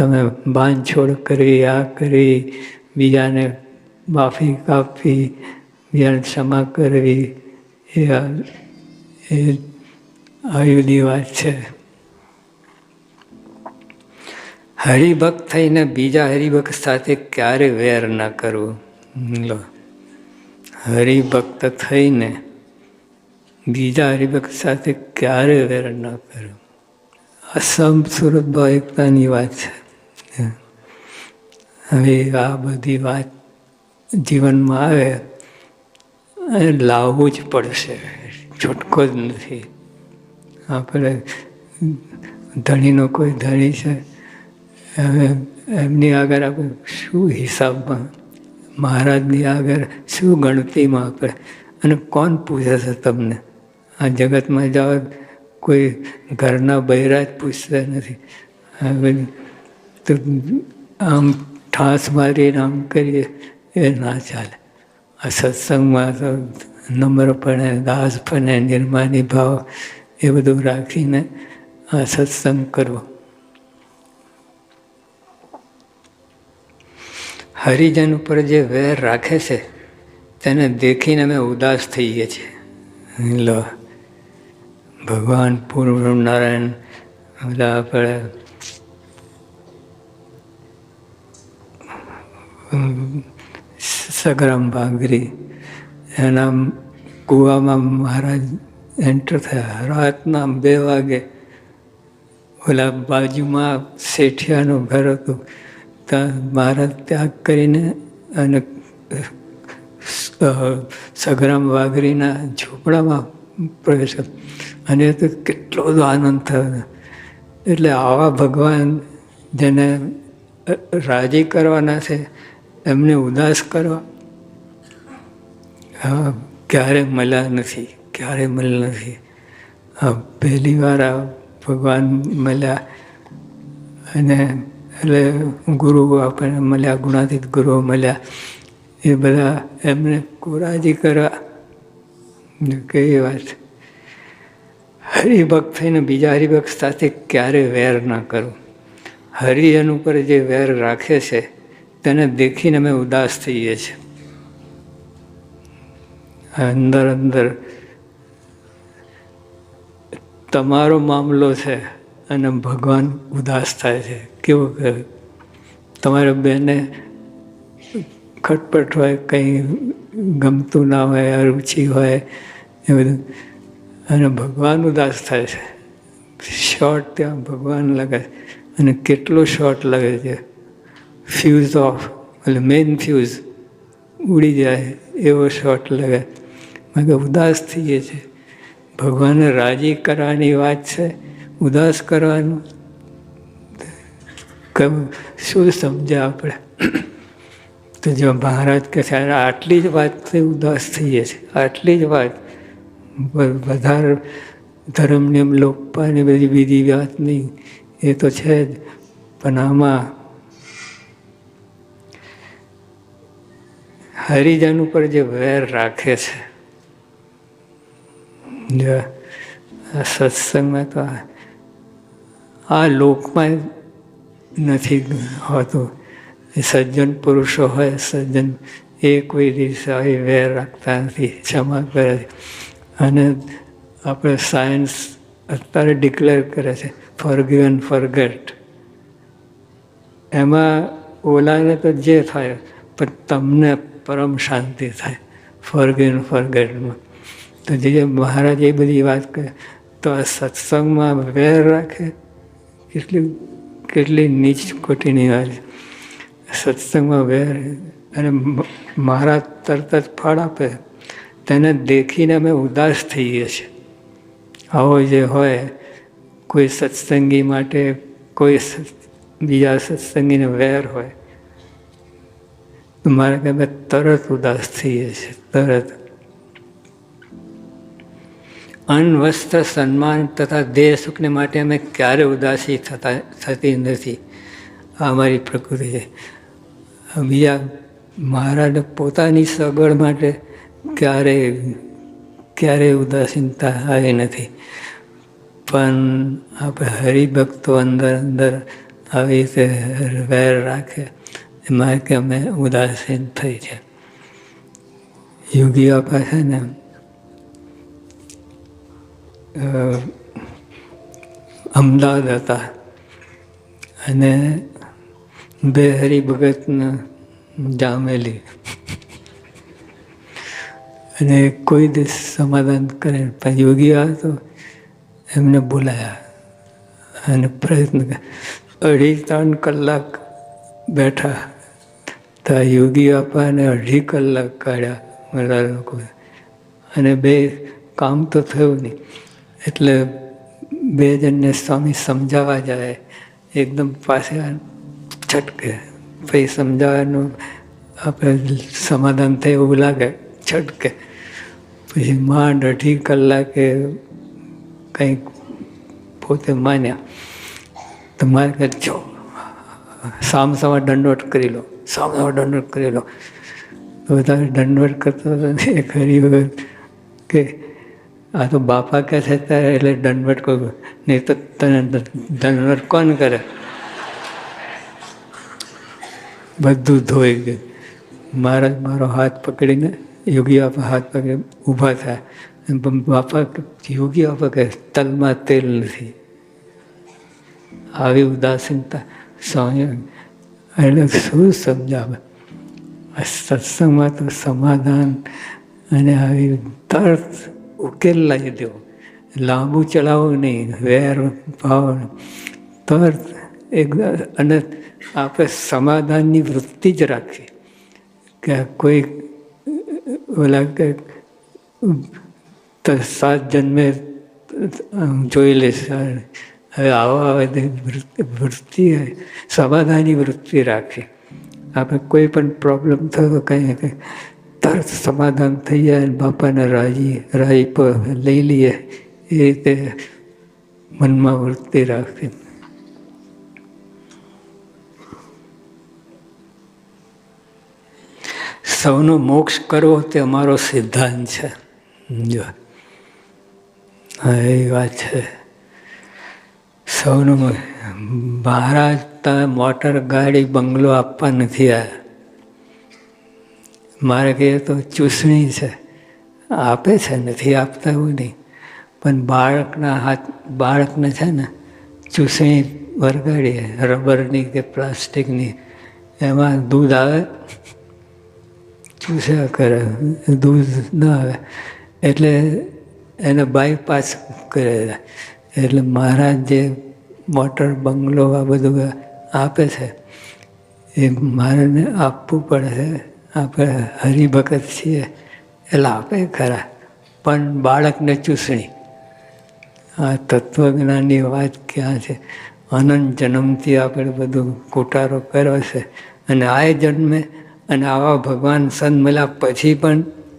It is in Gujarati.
તમે બાંધછોડ કરી, આ કરી, બીજાને માફી કાપવી બીજાને ક્ષમા કરવી, એ એ આયુની વાત છે. હરિભક્ત થઈને બીજા હરિભક્ત સાથે ક્યારે વેર ન કરવું? લો. હરિભક્ત થઈને બીજા હરિભક્ત સાથે ક્યારે વેર ન કરવું? આ સુરત એકતાની વાત છે. હવે આ બધી વાત જીવનમાં આવે લાવવું જ પડશે. છૂટકો જ નથી. આપણે ધણીનો કોઈ ધણી છે, હવે એમની આગળ આપણે શું હિસાબમાં? મહારાજની આગળ શું ગણતીમાં આપણે? અને કોણ પૂછે છે તમને? આ જગતમાં જાઓ, કોઈ ઘરના બૈરા જ પૂછતા નથી. હવે તો આમ ઠાસ મારીને આમ કરીએ, એ ના ચાલે. આ સત્સંગમાં તો નમ્રપણે, દાસપણે, નિર્માની ભાવ એ બધું રાખીને આ સત્સંગ કરવો. હરિજન ઉપર જે વેર રાખે છે, તેને દેખીને અમે ઉદાસ થઈએ છીએ. લો, ભગવાન પૂર્વ નારાયણ, બધા આપણે સગરામ ભાંગરી એના કૂવામાં મહારાજ એન્ટર થયા. રાતના બે વાગે ઓલા બાજુમાં શેઠિયાનું ઘર હતું. ત્યાં મહારાજ ત્યાગ કરીને અને સગરામ વાઘરીના ઝૂંપડામાં પ્રવેશ અને તો કેટલો બધો આનંદ થયો. એટલે આવા ભગવાન જેને રાજી કરવાના છે એમને ઉદાસ કરવા હા ક્યારે મળ્યા નથી ક્યારે મળ્યા નથી. આ પહેલી વાર આ ભગવાન મળ્યા અને એટલે ગુરુ આપણને મળ્યા, ગુણાતીત ગુરુઓ મળ્યા. એ બધા એમને કોરાજી કરવા. કઈ વાત. હરિભક્ત થઈને બીજા હરિભક્ત સાથે ક્યારે વેર ના કરવું એનું ઉપર જે વેર રાખે છે તેને દેખીને અમે ઉદાસ થઈએ છીએ. અંદર અંદર તમારો મામલો છે અને ભગવાન ઉદાસ થાય છે. કેવું કે તમારે બેને ખટપટ હોય, કંઈ ગમતું ના હોય, અરુચિ હોય, એ બધું. અને ભગવાન ઉદાસ થાય છે. શોર્ટ ત્યાં ભગવાન લગે અને કેટલો શોર્ટ લાગે છે. ફ્યુઝ ઓફ એટલે મેઇન ફ્યુઝ ઉડી જાય એવો શોટ લગાય. મેં કે ઉદાસ થઈએ છીએ ભગવાનને રાજી કરવાની વાત છે? ઉદાસ કરવાનું? શું સમજ્યા આપણે? તો જો મહારાજ કહે છે આટલી જ વાતથી ઉદાસ થઈએ છીએ આટલી જ વાત. વધારે ધર્મ નિયમ લોકપાની બધી બીજી વાત નહીં. એ તો છે જ. પણ આમાં હરિજન ઉપર જે વેર રાખે છે. સત્સંગમાં તો આ લોકમાં નથી હોતું. એ સજ્જન પુરુષો હોય, સજ્જન એ કોઈ દિવસે આવી વેર રાખતા નથી, ક્ષમા કરે છે. અને આપણે સાયન્સ અત્યારે ડિક્લેર કરે છે એન્ડ ફોરગેટ. એમાં ઓલાને તો જે થાય, પણ તમને પરમ શાંતિ થાય ફોરગેન ફોરગેટમાં તો જે મહારાજ એ બધી વાત કરે તો આ સત્સંગમાં વેર રાખે, કેટલી કેટલી નીચ કોટીની વાત સત્સંગમાં વેર, અને મહારાજ તરત જ ફળ આપે, તેને દેખીને અમે ઉદાસ થઈએ છીએ. આવો જે હોય, કોઈ સત્સંગી માટે કોઈ બીજા સત્સંગીને વેર હોય મારે કે તરત ઉદાસ થઈએ છીએ તરત. અન્ન સન્માન તથા દેહ સુખને માટે અમે ક્યારે ઉદાસી થતા, થતી નથી. આ અમારી પ્રકૃતિ છે. બીજા મહારાજ પોતાની સગવડ માટે ક્યારેય ક્યારેય ઉદાસીનતા આવી નથી. પણ આપણે હરિભક્તો અંદર અંદર આવી રીતે વેર રાખે. એમાં કે અમે ઉદાસીન થઈ છે. યોગીઓ પાસે ને અમદાવાદ હતા. અને બે હરિભગતને જામેલી. અને કોઈ દિવસ સમાધાન કરે પણ યોગી આવે તો એમને બોલાયા. અને પ્રયત્ન અઢી ત્રણ કલાક બેઠા. તો આ યોગી બાપાને અઢી કલાક કાઢ્યા બધા લોકો અને બે, કામ તો થયું નહીં. એટલે બે જણને સ્વામી સમજાવવા જાય. એકદમ પાસે છટકે. પછી સમજાવવાનું આપણે સમાધાન થાય એવું લાગે. છટકે. પછી માંડ અઢી કલાકે કંઈક પોતે માન્યા. તો મારે કહે જો સામ સવાર દંડવટ કરી લો. સામ સવાર દંડવટ કરી લો. બધા દંડવટ કરતા હતા ને એક હરિભગત કે આ તો બાપા કહે છે ત્યારે એટલે દંડવટ કરું. નહીં તો તને દંડવટ કોણ કરે? બધું ધોઈ ગયું. મહારાજ મારો હાથ પકડીને યોગી બાપા હાથ પકડી ઊભા થાય. બાપા કે- યોગી બાપા કહે તલમાં તેલ નથી. આવી ઉદાસીનતા. સ્વામી એટલે શું સમજાવે? આ સત્સંગમાં તો સમાધાન અને આવી તરત ઉકેલ લાવી દેવો. લાંબુ ચલાવવું નહીં, વેર ભાવ તરત એકદમ અને આપણે સમાધાનની વૃત્તિ જ રાખીએ કે કોઈ ઓલા કે સાત જન્મે જોઈ લેશે હવે આવા, આવે વૃત્તિ સમાધાની વૃત્તિ રાખવી આપણે કોઈ પણ પ્રોબ્લેમ થયો, કંઈ તરત સમાધાન થઈ જાય અને બાપાને રાજી રાજી પર લઈ લઈએ. એ રીતે મનમાં વૃત્તિ રાખવી. સૌનો મોક્ષ કરવો તે અમારો સિદ્ધાંત છે. જો. હા, એ વાત છે. સૌનું મહારાજ તમે મોટર ગાડી બંગલો આપવા નથી આવ્યા મારે કહીએ તો ચૂસણી છે. આપે છે, નથી આપતા એવું નહીં. પણ બાળકના હાથ, બાળકને છે ને, ચૂસણી વરગાડીએ, રબરની કે પ્લાસ્ટિકની. એમાં દૂધ આવે? ચૂસ્યા કરે. દૂધ ન આવે. એટલે એને બાયપાસ કરે. એટલે મહારાજ જે મોટર, બંગલો આ બધું આપે છે. એ મારે આપવું પડે છે. આપણે હરિભગત છીએ. એટલે આપે ખરા. પણ બાળકને ચૂસણી. આ તત્વજ્ઞાનની વાત ક્યાં છે? અનંત જન્મથી આપણે બધું કુટારો કર્યો છે. અને આ જન્મે અને આવા ભગવાન સંત મળ્યા પછી પણ